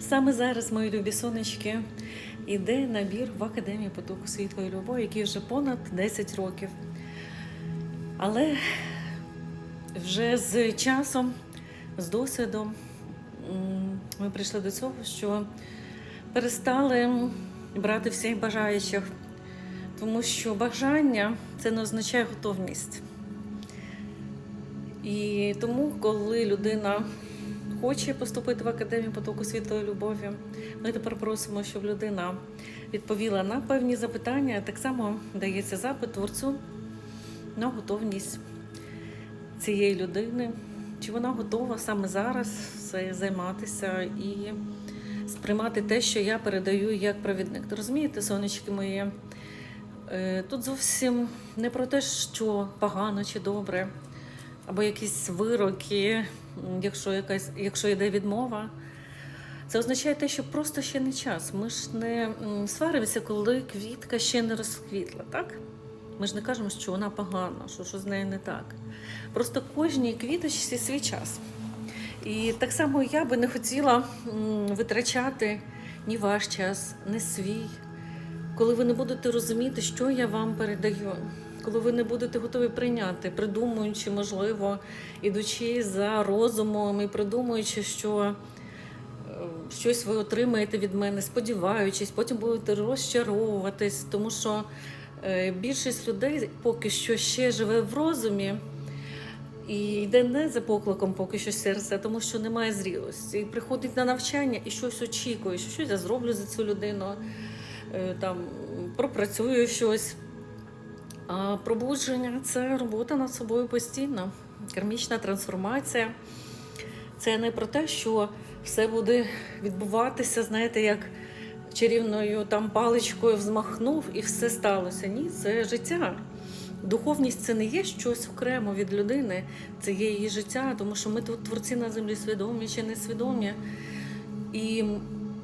Саме зараз, мої любі сонечки, іде набір в Академію потоку світлої любові, який вже понад 10 років. Але вже з часом, з досвідом, ми прийшли до цього, що перестали брати всіх бажаючих, тому що бажання це не означає готовність. І тому, коли людина хоче поступити в академію потоку світлої любові, ми тепер просимо, щоб людина відповіла на певні запитання. Так само дається запит творцю на готовність цієї людини, чи вона готова саме зараз займатися і сприймати те, що я передаю як провідник. Розумієте, сонечки мої? Е, Тут зовсім не про те, що погано чи добре, або якісь вироки, якщо, якась, якщо йде відмова. Це означає те, що просто ще не час. Ми ж не сваримося, коли квітка ще не розквітла, так? Ми ж не кажемо, що вона погана, що, що з нею не так. Просто кожній квіточці свій час. І так само я би не хотіла витрачати ні ваш час, ні свій, коли ви не будете розуміти, що я вам передаю, коли ви не будете готові прийняти, придумуючи, можливо, ідучи за розумом і придумуючи, що е, щось ви отримаєте від мене, сподіваючись, потім будете розчаровуватись, тому що е, більшість людей поки що ще живе в розумі. І йде не за покликом поки що серця, тому що немає зрілості. І приходить на навчання і щось очікує, що щось я зроблю за цю людину, е, там пропрацюю щось. Пробудження це робота над собою постійно, кармічна трансформація. Це не про те, що все буде відбуватися, знаєте, як чарівною там паличкою взмахнув і все сталося. Ні, це життя. Духовність це не є щось окремо від людини, це є її життя, тому що ми тут творці на землі свідомі чи несвідомі. І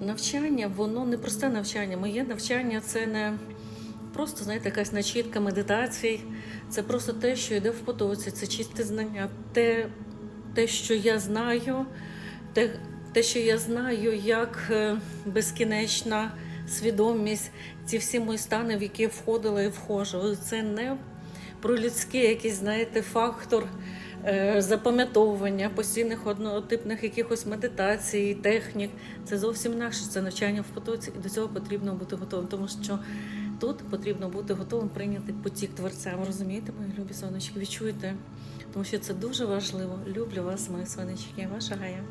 навчання, воно не просте навчання. Моє навчання це не просто, знаєте, якась начітка медитацій. Це просто те, що йде в потоці, це чисте знання, те, те що я знаю, те, те, що я знаю, як е, безкінечна свідомість, ці всі мої стани, в які входила і входжу. Це не про людський якийсь, знаєте, фактор е, запам'ятовування постійних однотипних якихось медитацій, технік. Це зовсім інакше. Це навчання в потоці, і до цього потрібно бути готовим, тому що тут потрібно бути готовим прийняти потік творця. Ви розумієте, мої любі сонечки, відчуєте? Тому що це дуже важливо. Люблю вас, мої сонечки, ваша Гая.